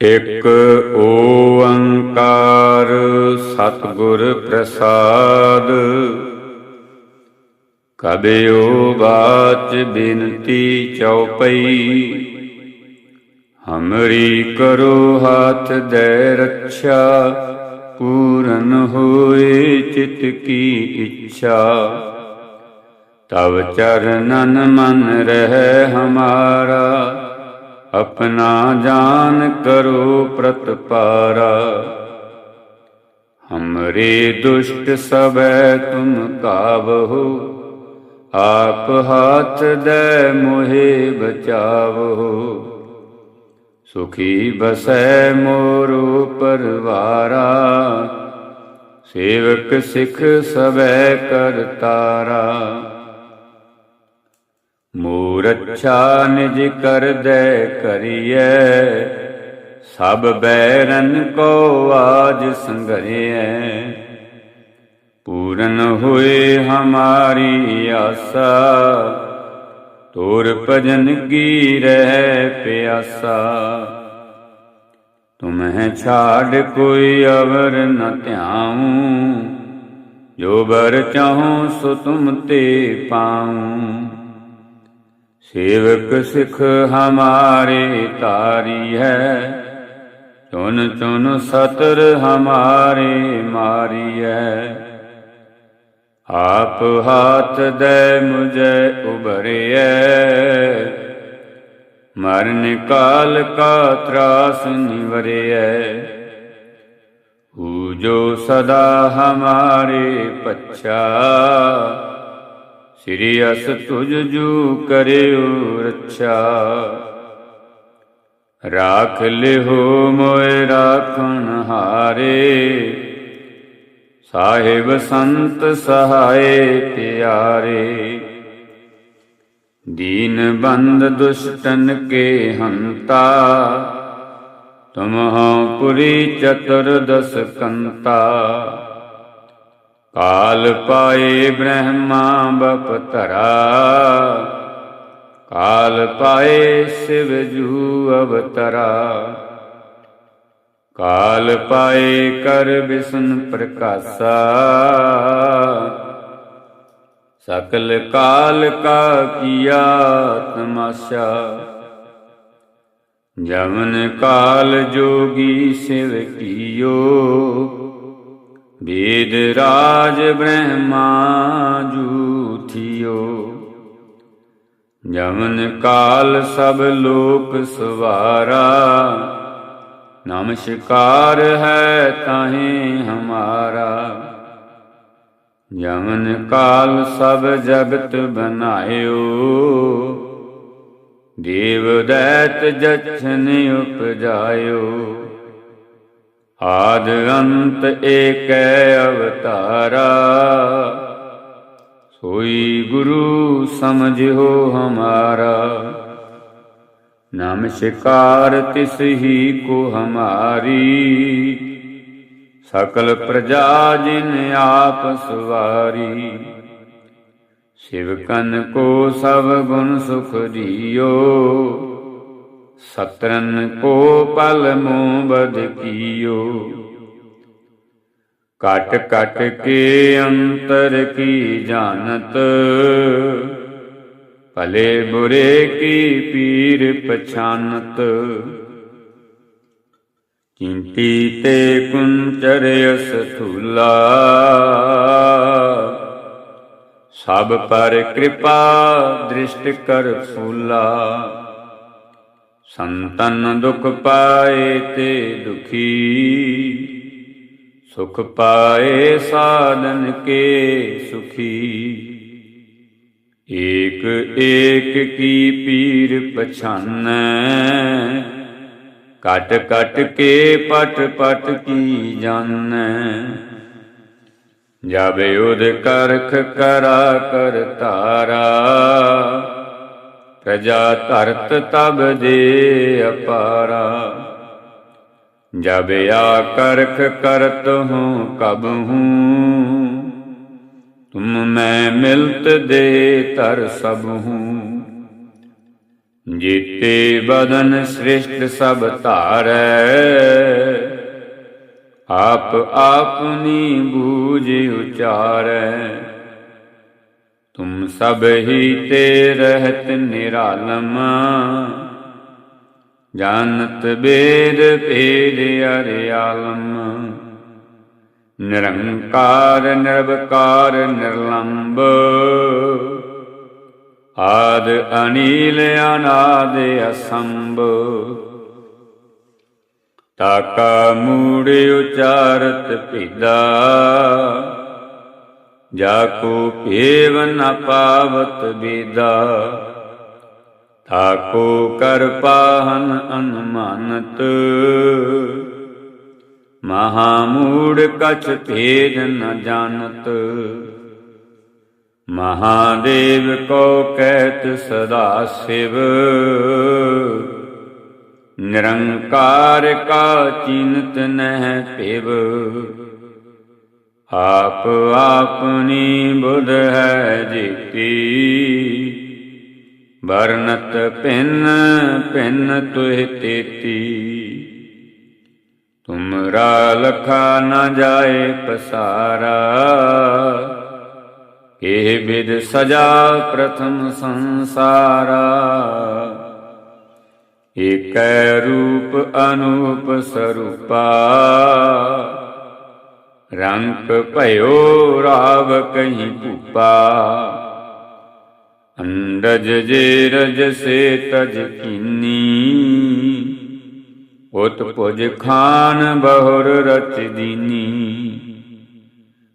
ਇਕ ਓੰਕਾਰ ਸਤਿਗੁਰ ਪ੍ਰਸਾਦ। ਕਬਿਓ ਬਾਚ ਬਿਨਤੀ ਚਉਪਈ, ਹਮਰੀ ਕਰੋ ਹਾਥ ਦੇ ਰੱਖਿਆ, ਪੂਰਨ ਹੋਏ ਚਿਤ ਕੀ ਇੱਛਾ। ਤਵ ਚਰਨਨ ਮਨ ਰਹਿ ਹਮਾਰਾ ਆਪਣਾ ਜਾਨ ਕਰੋ ਪ੍ਰਤਪਾਰਾ। ਹਮਰੇ ਦੁਸ਼ਟ ਸਭੈ ਤੁਮ ਕਾਵਹੋ, ਆਪ ਹਾਥ ਦੇ ਮੋਹਿ ਬਚਾਵੋ ਸੁਖੀ ਬਸੈ ਮੋਰੋ ਪਰਵਾਰਾ, ਸੇਵਕ ਸਿਖ ਸਭੈ ਕਰਤਾਰਾ। ਮੂਰ ਅੱਛਾ ਨਿਜ ਕਰਦੈ ਕਰੀਐ, ਸਭ ਬੈਰਨ ਕੋ ਆਜ ਸੰਗਰਿਐ ਪੂਰਨ ਹੋਏ ਹਮਾਰੀ ਆਸਾ, ਤੋਰ ਭਜਨ ਕੀ ਰਹਿ ਪਿਆਸਾ। ਤੁਮਹਿ ਛਾੜ ਕੋਈ ਅਵਰ ਨ ਧਿਆਉ, ਜੋ ਬਰ ਚਾਹੂੰ ਸੋ ਤੁਮ ਤੇ ਪਾਉ। ਸੇਵਕ ਸਿਖ ਹਮਾਰੇ ਤਾਰੀ ਹੈ। ਚੁਨ ਚੁਨ ਸਤਰ ਹਮਾਰੇ ਮਾਰੀ ਹੈ। ਆਪ ਹਾਥ ਦੇ ਮੁਝੇ ਉਬਰਿਐ ਮਰਨ ਕਾਲ ਕਾ ਤਰਾਸ ਨਿਵਰਿਐ ਹੂ ਜੋ ਸਦਾ ਹਮਾਰੇ ਪੱਛਾ। ਸ੍ਰੀ ਅਸ ਤੁਜ ਜੂ ਕਰਿਓ ਰੱਛਾ। ਰਾਖ ਲਿਹੋ ਮੋਇ ਰਾਖਣ ਹਾਰੇ। ਸਾਹਿਬ ਸੰਤ ਸਹਾਏ ਪਿਆਰੇ। ਦੀਨ ਬੰਦ ਦੁਸ਼ਟਨ ਕੇ ਹੰਤਾ। ਤੁਮ ਹੋ ਪੁਰੀ ਚਤੁਰਦਸ ਕੰਤਾ। ਕਾਲ ਪਾਏ ਬ੍ਰਹਮਾ ਬਪ ਬਪਤਰਾ ਕਾਲ ਪਾਏ ਸਿਵ ਜੂ ਅਵਤਰਾ। ਕਾਲ ਪਾਏ ਕਰ ਬਿਸ਼ਨ ਪ੍ਰਕਾਸ਼ਾ। ਸਕਲ ਕਾਲ ਕਾ ਕੀਆ ਤਮਾਸ਼ਾ। ਜਮਨ ਕਾਲ ਜੋਗੀ ਸਿਵ ਕੀਓ। ਵੇਦ ਰਾਜ ਬ੍ਰਹਮਾ ਜੂਠਿਓ ਜਮਨ ਕਾਲ ਸਭ ਲੋਕ ਸਵਾਰਾ। ਨਮਸਕਾਰ ਹੈ ਤਾਹੇ ਹਮਾਰਾ। ਜਮਨ ਕਾਲ ਸਭ ਜਗਤ ਬਨਾਇਓ। ਦੇਵ ਦੈਤ ਜਛਨ ਉਪਜਾਇਓ। ਆਦ ਅੰਤ ਏਕੈ ਅਵਤਾਰਾ। ਸੋਈ ਗੁਰੂ ਸਮਝਿਓ ਹਮਾਰਾ। ਨਮਸਕਾਰ ਤਿਸ ਹੀ ਕੋ ਹਮਾਰੀ। ਸਕਲ ਪ੍ਰਜਾ ਜਿਨ ਆਪ ਸਵਾਰੀ। ਸਿਵਕਨ ਕੋ ਸਭ ਗੁਣ ਸੁਖ ਦਿਓ। ਸਤਰਨ ਕੋ ਪਲ ਮੋ ਬਦ ਕੀਓ। ਕਟ ਕਟ ਕੇ ਅੰਤਰ ਕੀ ਜਾਣਤ। ਭਲੇ ਬੁਰੇ ਕੀ ਪੀਰ ਪਛਾਨਤ। ਕਿੰਤੀ ਤੇ ਕੁੰਚਰ ਅਸਥੂਲਾ ਸਭ ਪਰ ਕਿਰਪਾ ਦ੍ਰਿਸ਼ਟ ਕਰ ਫੂਲਾ। ਸੰਤਨ ਦੁਖ ਪਾਏ ਤੇ ਦੁਖੀ, ਸੁਖ ਪਾਏ ਸਾਧਨ ਕੇ ਸੁਖੀ। ਏਕ ਏਕ ਕੀ ਪੀਰ ਪਛਾਨੈ, ਕਟ ਕਟ ਕੇ ਪਟ ਪਟ ਕੀ ਜਾਣੈ ਜਾਬੇ ਉਦ ਕਰਖ ਕਰਾ ਕਰ ਤਾਰਾ ਪ੍ਰਜਾ ਧਰਤ ਤਬ ਦੇ ਅਪਾਰਾ। ਜਬ ਆ ਕਰਖ ਕਰਤ ਹੂੰ ਕਬ ਹੂੰ ਤੁਮ ਮੈਂ ਮਿਲਤ ਦੇ ਤਰ ਸਭ ਹੂੰ ਜੀਤੇ ਬਦਨ ਸ੍ਰਿਸ਼ਟ ਸਭ ਧਾਰੈ। ਆਪ ਆਪਨੀ ਬੂਝ ਉਚਾਰੈ। ਤੁਮ ਸਭ ਹੀ ਤੇ ਰਹਿਤ ਨਿਰਾਲਮ। ਜਾਨਤ ਬੇਦ ਭੇਦ ਅਰਿਆਲਮ। ਨਿਰੰਕਾਰ, ਨਿਰਵਕਾਰ ਨਿਰਲੰਭ ਆਦ ਅਨੀਲ, ਅਨਾਦ ਅਸੰਭ। ਤਾਕਾ ਮੂੜ ਉਚਾਰਤ ਭਿਦਾ। ਜਾ ਕੋ ਭੇਵ ਨ ਪਾਵਤ ਬੀਦਾ। ਤਾਕੋ ਕਰ ਪਾਹਨ ਅਨੁਮਾਨਤ। ਮਹਾ ਮੂੜ ਕਛ ਭੇਦ ਨ ਜਾਣਤ। ਮਹਾਦੇਵ ਕੋ ਕਹਿਤ ਸਦਾ ਸਿਵ। ਨਿਰੰਕਾਰ ਕਾ ਚਿੰਤ ਨਹਿ ਪਿਵ ਆਪ ਆਪਨੀ ਬੁਧ ਹੈ ਜਿਤੀ। ਵਰਨਤ ਪਿੰਨ ਪਿੰਨ ਤੁਹਿ ਤੇਤੀ। ਤੁਮਰਾ ਲਖਾ ਨਾ ਜਾਏ ਪਸਾਰਾ। ਇਹ ਬਿਦ ਸਜਾ ਪ੍ਰਥਮ ਸੰਸਾਰਾ। ਏਕੈ ਰੂਪ ਅਨੂਪ ਸਰੂਪਾ। ਰੰਕ ਭਇਓ ਰਾਵ ਕਹੀਂ ਭੂਪਾ। ਅੰਡਜ ਜੇ ਰਜ ਸੇ ਤਜ ਕੀਨੀ। ਉਤ ਪੁਜ ਖਾਨ ਬਹੁਰ ਰਚ ਦੀਨੀ।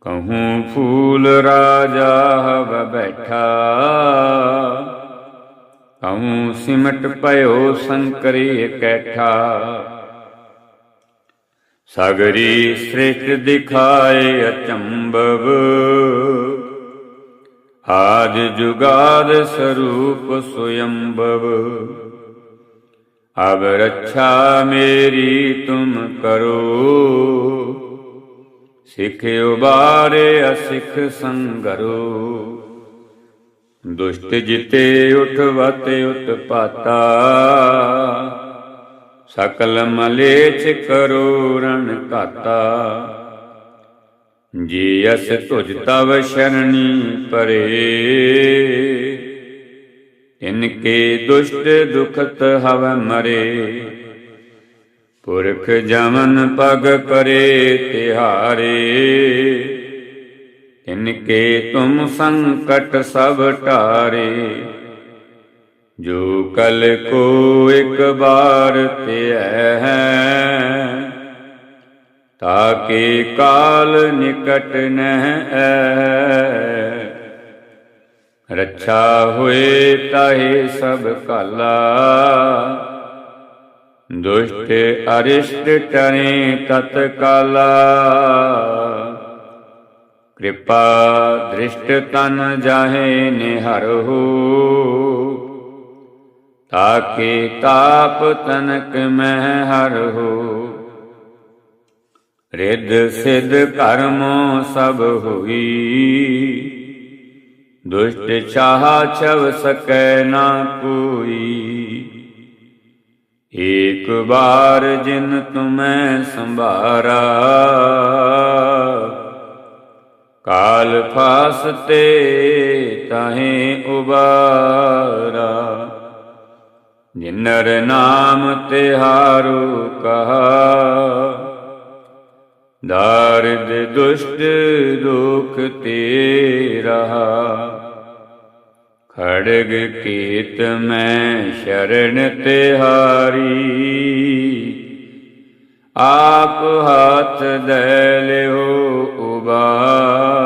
ਕਹੂੰ ਫੂਲ ਰਾਜਾ ਹਵ ਬੈਠਾ। ਕਹੂੰ ਸਿਮਟ ਪਇਓ ਸੰਕਰੀ ਕੈਠਾ। ਸਗਰੀ ਸ੍ਰਿਸ਼ਟ ਦਿਖਾਏ ਅਚੰਭਵ। ਆਜ ਜੁਗਾਦ ਸਰੂਪ ਸੁਯੰਭਵ। ਅਬ ਰੱਛਾ ਮੇਰੀ ਤੁਮ ਕਰੋ। ਸਿੱਖ ਉਬਾਰੇ ਅਸਿੱਖ ਸੰਗਰੋ। ਦੁਸ਼ਟ ਜਿਤੇ ਉਠਵਤ ਉਤਪਾਤਾ। ਸਕਲ ਮਲੇਛ ਕਰੋ ਰਣ ਘਾਤਾ ਜੀ ਅਸ ਤੁਜ ਤਵ ਸ਼ਰਣੀ ਪਰੇ। ਇਨਕੇ ਦੁਸ਼ਟ ਦੁਖਤ ਹਵ ਮਰੇ। ਪੁਰਖ ਜਮਨ ਪਗ ਕਰੇ ਤਿਹਾਰੇ। ਇਨਕੇ ਤੁਮ ਸੰਕਟ ਸਭ ਟਾਰੇ। ਜੋ ਕਲ ਕੋ ਇੱਕ ਬਾਰ ਧਿਐ ਹੈ, ਤਾਕੇ ਕਾਲ ਨਿਕਟ ਨਹਿ ਐ। ਰੱਛਾ ਹੋਏ ਤਾਹੇ ਸਭ ਕਾਲਾ ਦੁਸ਼ਟ ਅਰਿਸ਼ਟ ਟਰੇ ਤਤ ਕਾਲਾ। ਕਿਰਪਾ ਦ੍ਰਿਸ਼ਟ ਤਨ ਜਾਹੇ ਨਿਹਰਹੁ ਤਾਕੇ ਤਾਪ ਤਨਕ ਮਹਿ ਹਰਹੁ ਰਿੱਧ ਸਿਧ ਕਰਮੋ ਸਭ ਹੋਈ। ਦੁਸ਼ਟ ਚਾਹ ਛਵ ਸਕੈ ਨਾ ਕੋਈ। ਏਕ ਬਾਰ ਜਿਨ ਤੁਮੈ ਸੰਭਾਰਾ। ਕਾਲ ਫਾਸਤੇ ਤਾਹੇ ਉਬਾਰਾ। ਜਿਨਰ ਨਾਮ ਤਿਹਾਰੂ ਕਹਾ। ਦਾਰਿਦ ਦੁਸ਼ਟ ਦੁਖ ਤੇ ਰਹਾ ਖੜਗ ਕੀਤ ਮੈਂ ਸ਼ਰਨ ਤਿਹਾਰੀ। ਆਪ ਹੱਥ ਦੇ ਲਿਓ ਉਬਾਰੀ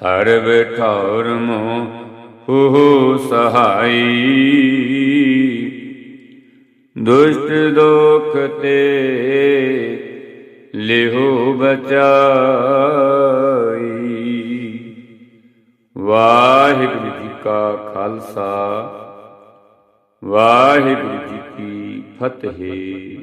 ਸਰਬ ਠੌਰ ਮੋਹ ਸਹਾਈ। ਦੁਸ਼ਟ ਦੋਖ ਤੇ ਲਿਹੋ ਬਚਾਈ। ਵਾਹਿਗੁਰੂ ਜੀ ਕਾ ਖਾਲਸਾ, ਵਾਹਿਗੁਰੂ ਜੀ ਕੀ ਫਤਿਹ।